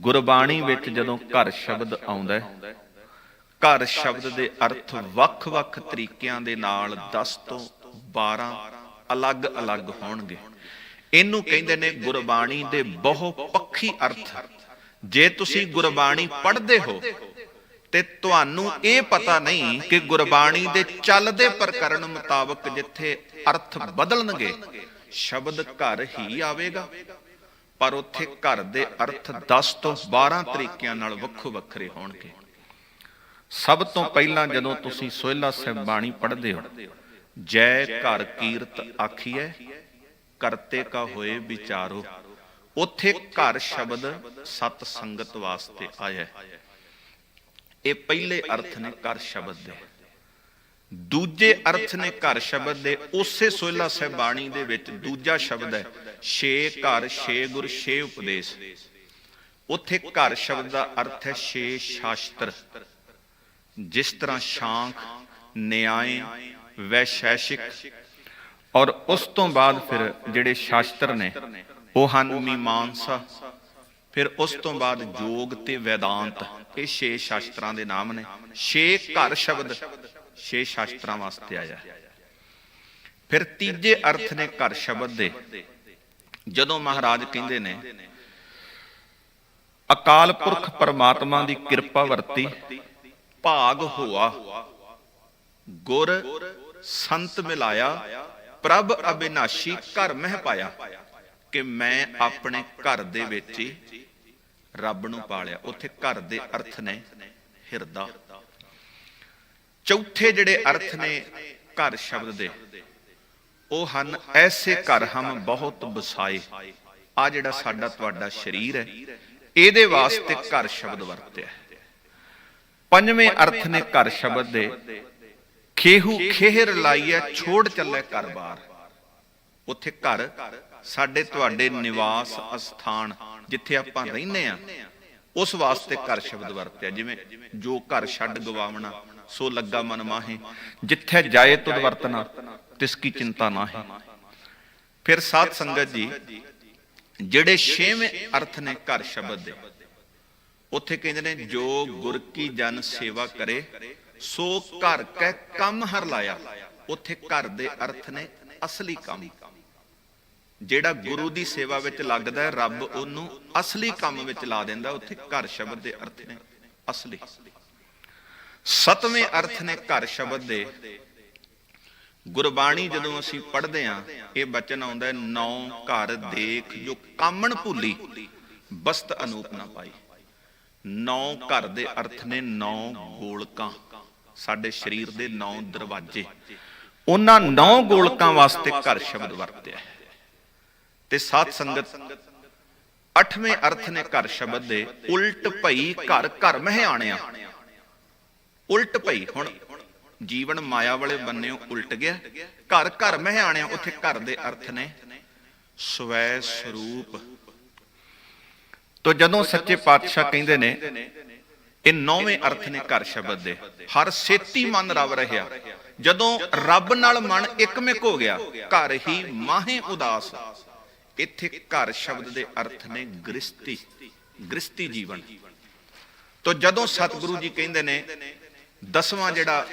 ਗੁਰਬਾਣੀ ਵਿੱਚ ਜਦੋਂ ਘਰ ਸ਼ਬਦ ਆਉਂਦਾ ਹੈ, ਘਰ ਸ਼ਬਦ ਦੇ ਅਰਥ ਵੱਖ-ਵੱਖ ਤਰੀਕਿਆਂ ਦੇ ਨਾਲ 10 ਤੋਂ 12 ਅਲੱਗ-ਅਲੱਗ ਹੋਣਗੇ। ਇਹਨੂੰ ਕਹਿੰਦੇ ਨੇ ਗੁਰਬਾਣੀ ਦੇ ਬਹੁ ਪੱਖੀ ਅਰਥ। ਜੇ ਤੁਸੀਂ ਗੁਰਬਾਣੀ ਪੜ੍ਹਦੇ ਹੋ, ਤੇ ਤੁਹਾਨੂੰ ਇਹ ਪਤਾ ਨਹੀਂ ਕਿ ਗੁਰਬਾਣੀ ਦੇ ਚੱਲਦੇ ਪ੍ਰਕਰਨ ਮੁਤਾਬਕ ਜਿੱਥੇ ਅਰਥ ਬਦਲਣਗੇ, ਸ਼ਬਦ ਘਰ ਹੀ ਆਵੇਗਾ। ਪਰ ਉੱਥੇ ਘਰ ਦੇ ਅਰਥ 10 ਤੋਂ 12 ਤਰੀਕਿਆਂ ਨਾਲ ਵੱਖੋ ਵੱਖਰੇ ਹੋਣਗੇ। ਸਭ ਤੋਂ ਪਹਿਲਾਂ ਜਦੋਂ ਤੁਸੀਂ ਸੋਹਿਲਾ ਸਾਹਿਬ ਬਾਣੀ ਪੜ੍ਹਦੇ ਹੋ, ਜੈ ਘਰ ਕੀਰਤ ਆਖੀਐ, ਕਰਤੇ ਕਾ ਹੋਏ ਵਿਚਾਰੋ, ਉੱਥੇ ਘਰ ਸ਼ਬਦ ਸਤ ਸੰਗਤ ਵਾਸਤੇ ਆਇਆ। ਇਹ ਪਹਿਲੇ ਅਰਥ ਨੇ ਘਰ ਸ਼ਬਦ ਦੇ। ਦੂਜੇ ਅਰਥ ਨੇ ਘਰ ਸ਼ਬਦ ਦੇ, ਉਸੇ ਸੋਹਿਲਾ ਸਾਹਿਬ ਬਾਣੀ ਦੇ ਵਿੱਚ ਦੂਜਾ ਸ਼ਬਦ ਹੈ ਛੇ ਘਰ, ਛੇ ਗੁਰ, ਛੇ ਉਪਦੇਸ਼। ਉੱਥੇ ਘਰ ਸ਼ਬਦ ਦਾ ਅਰਥ ਹੈ ਛੇ ਸ਼ਾਸਤਰ। ਜਿਸ ਤਰ੍ਹਾਂ ਸ਼ਾਂਖ, ਨਿਆਏ, ਵੈਸ਼ੈਸ਼ਿਕ, ਔਰ ਉਸ ਤੋਂ ਬਾਅਦ ਫਿਰ ਜਿਹੜੇ ਸ਼ਾਸਤਰ ਨੇ, ਉਹ ਹਨ ਮੀਮਾਂਸਾ। ਫਿਰ ਉਸ ਤੋਂ ਬਾਅਦ ਯੋਗ ਤੇ ਵੈਦਾਂਤ। ਇਹ ਛੇ ਸ਼ਾਸਤਰਾਂ ਦੇ ਨਾਮ ਨੇ। ਛੇ ਘਰ ਸ਼ਬਦ, ਛੇ ਸ਼ਾਸਤਰਾਂ ਵਾਸਤੇ ਆਇਆ। ਫਿਰ ਤੀਜੇ ਅਰਥ ਨੇ ਘਰ ਸ਼ਬਦ ਦੇ। ਜਦੋਂ ਮਹਾਰਾਜ ਕਹਿੰਦੇ ਨੇ, ਅਕਾਲ ਪੁਰਖ ਪਰਮਾਤਮਾ ਦੀ ਕਿਰਪਾ ਵਰਤੀ, ਭਾਗ ਹੋਆ, ਗੁਰ ਸੰਤ ਮਿਲਾਇਆ, ਪ੍ਰਭ ਅਬਿਨਾਸ਼ੀ ਘਰ ਮਹਿ ਪਾਇਆ, ਕਿ ਮੈਂ ਆਪਣੇ ਘਰ ਦੇ ਵਿੱਚ ਹੀ ਰੱਬ ਨੂੰ ਪਾਲਿਆ। ਉੱਥੇ ਘਰ ਦੇ ਅਰਥ ਨੇ ਹਿਰਦਾ। ਚੌਥੇ ਜਿਹੜੇ ਅਰਥ ਨੇ, ਘਰ ਸ਼ਬਦ ਦੇ। ਉਹ ਹਨ, ਐਸੇ ਘਰ ਹਮ ਬਹੁਤ ਬਸਾਏ। ਆ ਜਿਹੜਾ ਸਾਡਾ ਤੁਹਾਡਾ ਸਰੀਰ ਹੈ, ਇਹਦੇ ਵਾਸਤੇ ਘਰ ਸ਼ਬਦ ਵਰਤਿਆ ਪੰਜਵੇਂ ਅਰਥ ਨੇ ਘਰ ਸ਼ਬਦ ਦੇ, ਖੇਹੂ ਖੇਹਰ ਲਾਈਐ, ਛੋੜ ਚੱਲੇ ਘਰ ਬਾਰ ਉੱਥੇ ਘਰ ਸਾਡੇ ਤੁਹਾਡੇ ਨਿਵਾਸ ਅਸਥਾਨ, ਜਿੱਥੇ ਆਪਾਂ ਰਹਿੰਦੇ ਆ ਉਸ ਵਾਸਤੇ ਘਰ ਸ਼ਬਦ ਵਰਤਿਆ। ਜਿਵੇਂ ਜੋ ਘਰ ਛੱਡ ਗਵਾਵਣਾ, ਸੋ ਲੱਗਾ ਮਨ ਮਾਹੇ, ਜਿੱਥੇ ਜਾਏ ਤੁਧ ਵਰਤਨਾ ਤਿਸ ਕੀ ਚਿੰਤਾ ਨਾਹੀ ਫਿਰ ਸਾਧ ਸੰਗਤ ਜੀ, ਜਿਹੜੇ ਛੇਵੇਂ ਅਰਥ ਨੇ ਘਰ ਸ਼ਬਦ ਦੇ, ਉੱਥੇ ਕਹਿੰਦੇ ਨੇ, ਜੋ ਗੁਰ ਕੀ ਜਨ ਸੇਵਾ ਕਰੇ, ਸੋ ਘਰ ਕੈ ਕੰਮ ਹਰ ਲਾਇਆ। ਉੱਥੇ ਘਰ ਦੇ ਅਰਥ ਨੇ ਅਸਲੀ ਕੰਮ। ਜਿਹੜਾ ਗੁਰੂ ਦੀ ਸੇਵਾ ਵਿੱਚ ਲੱਗਦਾ ਹੈ, ਰੱਬ ਉਹਨੂੰ ਅਸਲੀ ਕੰਮ ਵਿੱਚ ਲਾ ਦਿੰਦਾ, ਉੱਥੇ ਘਰ ਸ਼ਬਦ ਦੇ ਅਰਥ ਨੇ ਅਸਲੀ। ਸਤਵੇਂ ਅਰਥ ਨੇ ਘਰ ਸ਼ਬਦ ਦੇ ਗੁਰਬਾਣੀ ਜਦੋਂ ਅਸੀਂ ਪੜ੍ਹਦੇ ਆਂ ਇਹ ਬਚਨ ਆਉਂਦਾ ਹੈ, ਨੌ ਘਰ ਦੇਖ ਜੋ ਕਾਮਣ ਭੁੱਲੀ, ਬਸਤ ਅਨੂਪ ਨਾ ਪਾਈ। ਨੌ ਘਰ ਦੇ ਅਰਥ ਨੇ ਨੌ ਗੋਲਕਾਂ, ਸਾਡੇ ਸਰੀਰ ਦੇ ਨੌ ਦਰਵਾਜ਼ੇ। ਉਹਨਾਂ ਨੌ ਗੋਲਕਾਂ ਵਾਸਤੇ ਘਰ ਸ਼ਬਦ ਵਰਤਿਆ ਹੈ। ਤੇ ਸਾਧ ਸੰਗਤ, ਅੱਠਵੇਂ ਅਰਥ ਨੇ ਘਰ ਸ਼ਬਦ ਦੇ, ਉਲਟ ਭਈ ਘਰ ਘਰ ਮਹਿ ਆਣਿਆ ਉਲਟ ਭਈ, ਹੁਣ ਜੀਵਨ ਮਾਇਆ ਵਾਲੇ ਬੰਨਿਓ ਉਲਟ ਗਿਆ। ਘਰ ਘਰ ਮਹਿ ਉੱਥੇ ਘਰ ਦੇ ਅਰਥ ਨੇ। ਸਵੈ ਸਰੂਪ। ਤੋ ਜਦੋਂ ਸੱਚੇ ਪਾਤਸ਼ਾਹ ਕਹਿੰਦੇ ਨੇ, ਇਹ ਨੌਵੇਂ ਅਰਥ ਨੇ ਘਰ ਸ਼ਬਦ ਦੇ। ਹਰ ਸੇਤੀ ਮਨ ਰਵ ਰਹਿਆ। ਜਦੋਂ ਰੱਬ ਨਾਲ ਮਨ ਇੱਕਮਿਕ ਹੋ ਗਿਆ, ਘਰ ਹੀ ਮਾਹੇ ਉਦਾਸ। ਇੱਥੇ ਘਰ ਸ਼ਬਦ ਦੇ ਅਰਥ ਨੇ ਗ੍ਰਸਤੀ ਗ੍ਰਸਤੀ ਜੀਵਨ। ਤੋ ਜਦੋਂ ਸਤਿਗੁਰੂ ਜੀ ਕਹਿੰਦੇ ਨੇ ਦਸਵਾਂ ਜਿਹੜਾ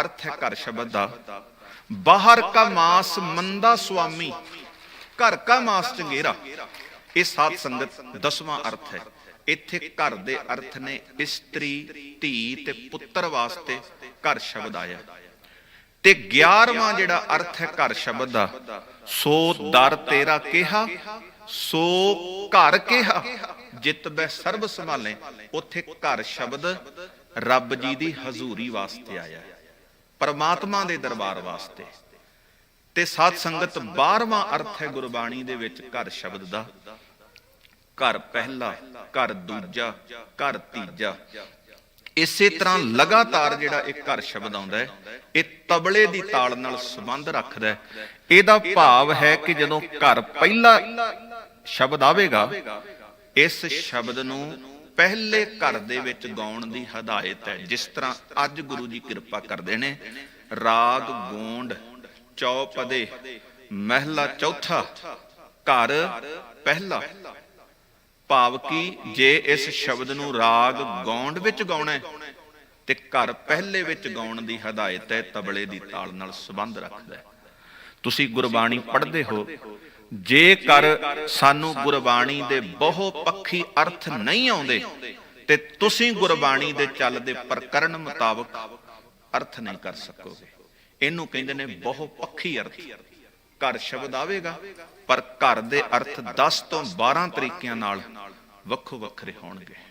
ਅਰਥ ਹੈ ਘਰ ਸ਼ਬਦ ਦਾ, ਬਾਹਰ ਕਾ ਮਾਸ ਮੰਦਾ ਸੁਆਮੀ, ਘਰ ਕਾ ਮਾਸ ਚੰਗੇਰਾ। ਇਹ ਸਾਧ ਸੰਗਤ ਦਸਵਾਂ ਅਰਥ ਹੈ। ਇੱਥੇ ਘਰ ਦੇ ਅਰਥ ਨੇ ਇਸਤਰੀ, ਧੀ ਤੇ ਪੁੱਤਰ ਵਾਸਤੇ ਘਰ ਸ਼ਬਦ ਆਇਆ। ਤੇ 11ਵਾਂ ਜਿਹੜਾ ਅਰਥ ਹੈ ਘਰ ਸ਼ਬਦ ਦਾ, ਸੋ ਦਰ ਤੇਰਾ ਕਿਹਾ, ਸੋ ਘਰ ਕਿਹਾ। ਜਿਤ ਬੈ ਸਰਬ ਸੰਭਾਲੇ, ਉੱਥੇ ਘਰ ਸ਼ਬਦ ਰੱਬ ਜੀ ਦੀ ਹਜ਼ੂਰੀ ਵਾਸਤੇ ਆਇਆ ਪਰਮਾਤਮਾ ਦੇ ਦਰਬਾਰ ਵਾਸਤੇ। ਤੇ ਸਾਧ ਸੰਗਤ 12ਵਾਂ ਅਰਥ ਹੈ ਗੁਰਬਾਣੀ ਦੇ ਵਿੱਚ ਘਰ ਸ਼ਬਦ ਦਾ। ਘਰ ਪਹਿਲਾ, ਘਰ ਦੂਜਾ, ਘਰ ਤੀਜਾ। ਇਸੇ ਤਰ੍ਹਾਂ ਲਗਾਤਾਰ ਜਿਹੜਾ ਇੱਕ ਘਰ ਸ਼ਬਦ ਆਉਂਦਾ ਹੈ, ਇਹ ਤਬਲੇ ਦੀ ਤਾਲ ਨਾਲ ਸੰਬੰਧ ਰੱਖਦਾ ਹੈ। ਇਹਦਾ ਭਾਵ ਹੈ ਕਿ ਜਦੋਂ ਘਰ ਪਹਿਲਾ ਸ਼ਬਦ ਆਵੇਗਾ, ਇਸ ਸ਼ਬਦ ਨੂੰ ਪਹਿਲੇ ਘਰ ਦੇ ਵਿੱਚ ਗਾਉਣ ਦੀ ਹਦਾਇਤ ਹੈ, ਜਿਸ ਤਰ੍ਹਾਂ ਅੱਜ ਗੁਰੂ ਜੀ ਕਿਰਪਾ ਕਰਦੇ ਨੇ, ਰਾਗ ਗੋਂਡ, ਚੌਪਦੇ, ਮਹਿਲਾ ਚੌਥਾ, ਘਰ ਪਹਿਲਾ। ਭਾਵ ਕਿ ਜੇ ਇਸ ਸ਼ਬਦ ਨੂੰ ਰਾਗ ਗੌਂਡ ਵਿੱਚ ਗਾਉਣਾ ਹੈ, ਤੇ ਘਰ ਪਹਿਲੇ ਵਿੱਚ ਗਾਉਣ ਦੀ ਹਦਾਇਤ ਹੈ, ਤਬਲੇ ਦੀ ਤਾਲ ਨਾਲ ਸੰਬੰਧ ਰੱਖਦਾ ਹੈ। ਤੁਸੀਂ ਗੁਰਬਾਣੀ ਪੜ੍ਹਦੇ ਹੋ ਜੇਕਰ ਸਾਨੂੰ ਗੁਰਬਾਣੀ ਦੇ ਬਹੁ ਪੱਖੀ ਅਰਥ ਨਹੀਂ ਆਉਂਦੇ, ਤੇ ਤੁਸੀਂ ਗੁਰਬਾਣੀ ਦੇ ਚੱਲਦੇ ਪ੍ਰਕਰਨ ਮੁਤਾਬਕ ਅਰਥ ਨਹੀਂ ਕਰ ਸਕੋਗੇ। ਇਹਨੂੰ ਕਹਿੰਦੇ ਨੇ ਬਹੁ ਪੱਖੀ ਅਰਥ। ਘਰ ਸ਼ਬਦ ਆਵੇਗਾ, ਪਰ ਘਰ ਦੇ ਅਰਥ 10 ਤੋਂ 12 ਤਰੀਕਿਆਂ ਨਾਲ ਵੱਖੋ ਵੱਖਰੇ ਹੋਣਗੇ।